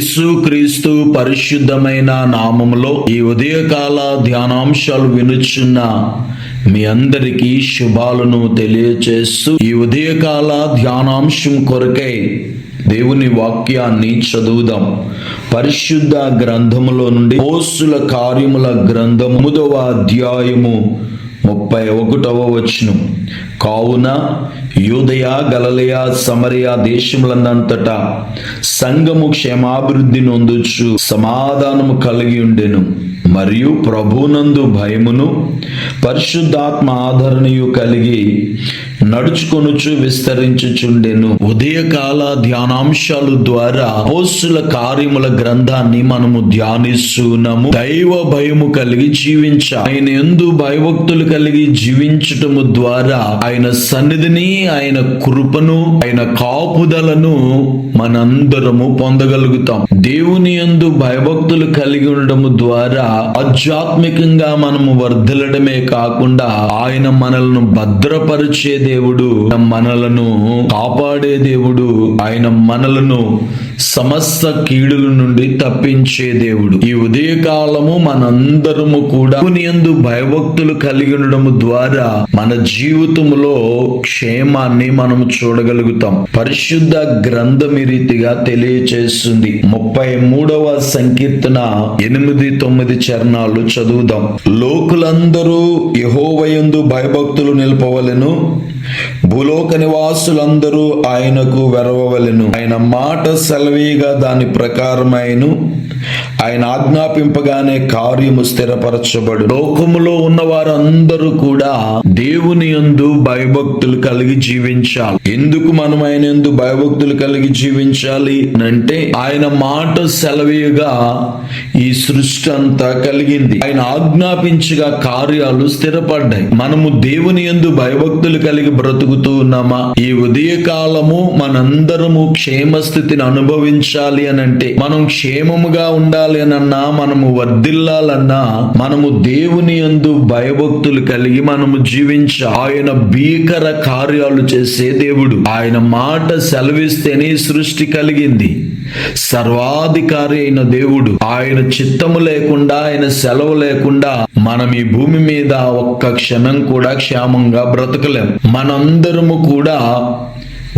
యేసు క్రీస్తు పరిశుద్ధమైన నామములో ఈ ఉదయకాల ధ్యానాంశాలు వినుచున్న మీ అందరికీ శుభాలను తెలియచేస్తూ ఈ ఉదయకాల ధ్యానాంశం కొరకై దేవుని వాక్యాన్ని చదువుదాం. పరిశుద్ధ గ్రంథములో నుండి పోస్తుల కార్యముల గ్రంథము అధ్యాయము ముప్పై ఒకటవ వచనం. కావున యూదయ గలలయ సమరయ దేశములందంతటా సంఘము క్షేమాభివృద్ధి నొందుచు సమాధానము కలిగి ఉండెను. మరియు ప్రభునందు భయమును పరిశుద్ధాత్మ ఆదరణయు కలిగి నడుచుకొనుచు విస్తరించుచుండెను. ఉదయకాల ధ్యానాంశాలు ద్వారా పోస్టుల కార్యముల గ్రంథాన్ని మనము ధ్యానిస్తున్నాము. దైవ భయము కలిగి జీవించ ఆయన ఎందు భయభక్తులు కలిగి జీవించటము ద్వారా ఆయన సన్నిధిని ఆయన కృపను ఆయన కాపుదలను మనందరము పొందగలుగుతాం. దేవుని యందు భయభక్తులు కలిగి ఉండటము ద్వారా ఆధ్యాత్మికంగా మనము వర్ధలడమే కాకుండా ఆయన మనలను భద్రపరిచేది దేవుడు మనలను కాపాడే దేవుడు. ఆయన మనలను సమస్త కీడుల నుండి తప్పించే దేవుడు. ఈ ఉదయకాలము మనందరము కూడా యందు భయభక్తులు కలిగి ఉండడము ద్వారా మన జీవితములో క్షేమాన్ని మనము చూడగలుగుతాం. పరిశుద్ధ గ్రంథం ఈ రీతిగా తెలియచేస్తుంది. ముప్పై మూడవ సంకీర్తన ఎనిమిది తొమ్మిది చరణాలు చదువుదాం. లోకులందరూ యహోవయందు భయభక్తులు నిలపవలెను. భూలోక నివాసులందరూ ఆయనకు వెరవవలెను. ఆయన మాట సెలవీగా దాని ప్రకారమైను. ఆయన ఆజ్ఞాపింపగానే కార్యము స్థిరపరచబడు. లోకములో ఉన్న వారందరూ కూడా దేవుని యందు భయభక్తులు కలిగి జీవించాలి. ఎందుకు మనం ఆయన ఎందు భయభక్తులు కలిగి జీవించాలి అంటే ఆయన మాట సెలవీగా ఈ సృష్టి అంతా కలిగింది. ఆయన ఆజ్ఞాపించగా కార్యాలు స్థిరపడ్డాయి. మనము దేవుని యందు భయభక్తులు కలిగి బ్రతుకుతూ ఉన్నామా? ఈ ఉదయ కాలము మనందరము క్షేమ స్థితిని అనుభవించాలి అని అంటే మనం క్షేమముగా ఉండాలి. అన్నా మనము వర్ధిల్లాలన్నా మనము దేవుని యందు భయభక్తులు కలిగి మనము జీవించి ఆయన భీకర కార్యాలు చేసే దేవుడు. ఆయన మాట సెలవిస్తేనే సృష్టి కలిగింది. సర్వాధికారి అయిన దేవుడు. ఆయన చిత్తము లేకుండా ఆయన సెలవు లేకుండా మనం ఈ భూమి మీద ఒక్క క్షణం కూడా క్షేమంగా బ్రతకలేం. మనందరము కూడా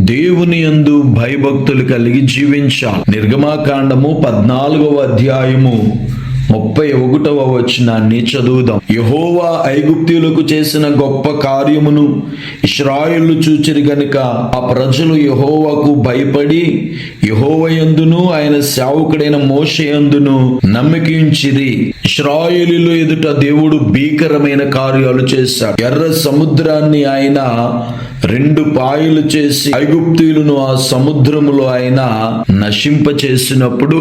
దేవుని యందు భయభక్తులు కలిగి జీవించాలి నిర్గమాకాండము పద్నాలుగవ అధ్యాయము. ముప్పై ఒకటవ వచనాన్ని చదువుదాం. యహోవా ఐగుప్తీయులకు చేసిన గొప్ప కార్యమును ఇస్రాయిల్లు చూచిరి గనుక ఆ ప్రజలు యహోవాకు భయపడి యహోవయందును ఆయన సేవకుడైన మోషయందును నమ్మకించిరి ఇస్రాయిలు ఎదుట దేవుడు భీకరమైన కార్యాలు చేశాడు. ఎర్ర సముద్రాన్ని ఆయన రెండు పాయలు చేసి ఐగుప్తీయులను ఆ సముద్రములో ఆయన నశింప చేసినప్పుడు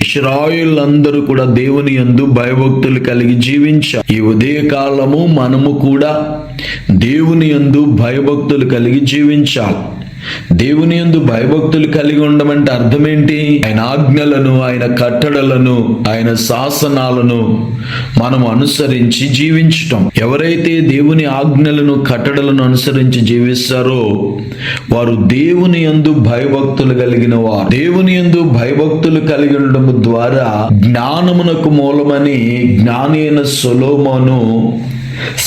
ఇస్రాయులందరూ కూడా దేవుని యందు భయభక్తులు కలిగి జీవించారు. ఈ ఉదయకాలము మనము కూడా దేవుని యందు భయభక్తులు కలిగి జీవించాలి. దేవుని యందు భయభక్తులు కలిగి ఉండమంటే అర్థమేంటి? ఆయన ఆజ్ఞలను ఆయన కట్టడలను ఆయన శాసనాలను మనం అనుసరించి జీవించటం. ఎవరైతే దేవుని ఆజ్ఞలను కట్టడలను అనుసరించి జీవిస్తారో వారు దేవుని యందు భయభక్తులు కలిగిన వారు. దేవుని యందు భయభక్తులు కలిగి ఉండడం ద్వారా జ్ఞానమునకు మూలమని జ్ఞాని అయిన సొలోమోను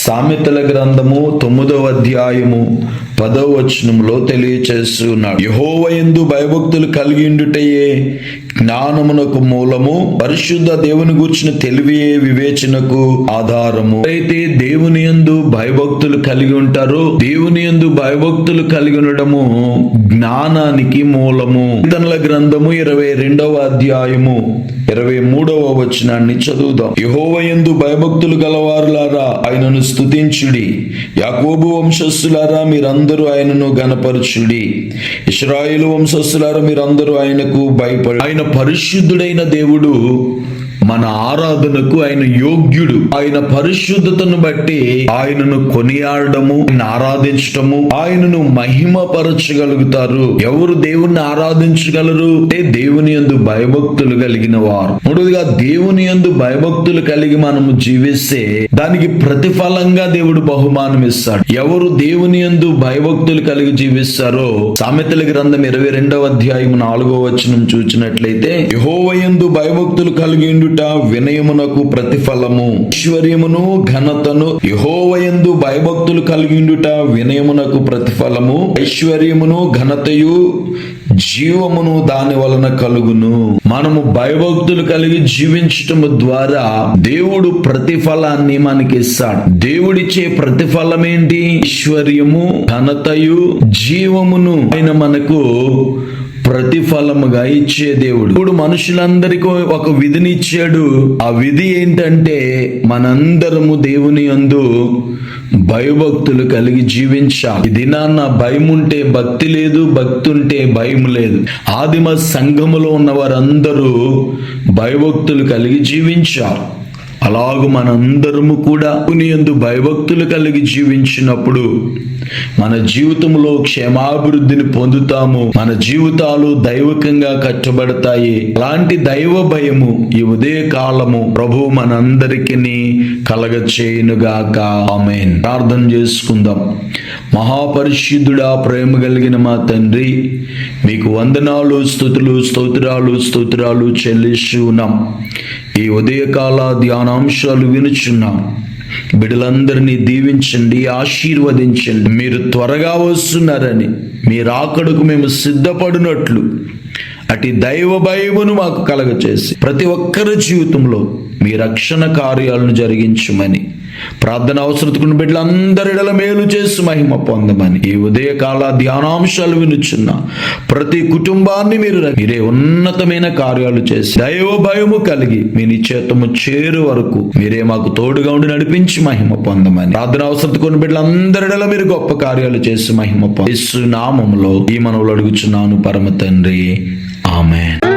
సామెతల గ్రంథము తొమ్మిదవ అధ్యాయము పదవ వచనంలో తెలియచేస్తున్నాడు. యహోవయందు భయభక్తులు కలిగిండుటయే జ్ఞానమునకు మూలము పరిశుద్ధ దేవుని గూర్చిన తెలివియే వివేచనకు ఆధారము. అయితే దేవుని యందు భయభక్తులు కలిగి ఉంటారో దేవుని యందు భయభక్తులు కలిగి ఉండడము జ్ఞానానికి మూలము. కీర్తనల గ్రంథము ఇరవై రెండవ అధ్యాయము ఇరవై మూడవ వచనాన్ని చదువుదాం. యహోవయందు భయభక్తులు గలవారులారా ఆయనను స్తుతించుడి. యాకోబు వంశస్థులారా మీరందరూ ఆయనను గనపరచుడి ఇస్రాయేలు వంశస్థులారా మీరందరూ ఆయనకు భయపడి ఆయన పరిశుద్ధుడైన దేవుడు మన ఆరాధనకు ఆయన యోగ్యుడు. ఆయన పరిశుద్ధతను బట్టి ఆయనను కొనియాడము ఆయన ఆరాధించటము ఆయనను మహిమపరచగలుగుతారు. ఎవరు దేవుణ్ణి ఆరాధించగలరు? అంటే దేవుని యందు భయభక్తులు కలిగిన వారు. మూడవదిగా దేవుని యందు భయభక్తులు కలిగి మనము జీవిస్తే దానికి ప్రతిఫలంగా దేవుడు బహుమానం ఇస్తాడు. ఎవరు దేవుని యందు భయభక్తులు కలిగి జీవిస్తారో సామెతల గ్రంథం ఇరవై రెండవ అధ్యాయం నాలుగో వచనం చూచినట్లయితే యహోవయందు భయభక్తులు కలిగి ఉండుట వినయమునకు ప్రతిఫలము. ఐశ్వర్యమును ఘనతను యహోవయందు భయభక్తులు కలిగి ఉండుట వినయమునకు ప్రతిఫలము. ఐశ్వర్యమును ఘనతయు జీవమును దాని వలన కలుగును. మనము భయభక్తులు కలిగి జీవించటము ద్వారా దేవుడు ప్రతిఫలాన్ని మనకి ఇస్తాడు. దేవుడిచ్చే ప్రతిఫలం ఏంటి ఐశ్వర్యము ఘనతయు జీవమును ఆయన మనకు ప్రతిఫలముగా ఇచ్చే దేవుడు. ఇప్పుడు మనుషులందరికీ ఒక విధినిచ్చాడు. ఆ విధి ఏంటంటే మనందరము దేవుని యందు భయభక్తులు కలిగి జీవించాలి. దినాన్న భయం ఉంటే భక్తి లేదు భక్తి ఉంటే భయం లేదు. ఆదిమ సంఘములో ఉన్న వారందరూ భయభక్తులు కలిగి జీవించారు. అలాగు మనందరము కూడా యందు భయభక్తులు కలిగి జీవించినప్పుడు మన జీవితంలో క్షేమాభివృద్ధిని పొందుతాము. మన జీవితాలు దైవకంగా కట్టబడతాయి. అలాంటి దైవ భయము ఈ ఉదయ కాలము ప్రభు మనందరికి కలగ చేయనుగాక ఆమెన్. ప్రార్థన చేసుకుందాం. మహాపరిశుద్ధుడా ప్రేమ కలిగిన మా తండ్రి మీకు వందనాలు స్థుతులు స్తోత్రాలు స్తోత్రాలు చెల్లిస్తున్నాం. ఈ ఉదయకాల అంశాలు వినుచున్నాం. బిడ్డలందరినీ దీవించండి ఆశీర్వదించండి. మీరు త్వరగా వస్తున్నారని మీ రాకడకు మేము సిద్ధపడినట్లు. అటు దైవ భయమును మాకు కలగచేసి ప్రతి ఒక్కరి జీవితంలో మీ రక్షణ కార్యాలను జరిగించమని ప్రార్థన అవసరతకున్న బిడ్డలందరిడల మేలు చేసి మహిమ పొందమని ఈ ఉదయకాల ధ్యానాంశాలు వినుచున్న ప్రతి కుటుంబాన్ని మీరు మీరే ఉన్నతమైన కార్యాలు చేసి దైవ భయము కలిగి మీ నిశ్చేతము చేరు వరకు మీరే మాకు తోడుగా ఉండి నడిపించి మహిమ పొందమని ప్రార్థన అవసరతకున్న బిడ్డలందరిడల మీరు గొప్ప కార్యాలు చేసి మహిమ పొందు నామములో ఈ మనవులు అడుగుచున్నాను పరమ తండ్రి. Amen.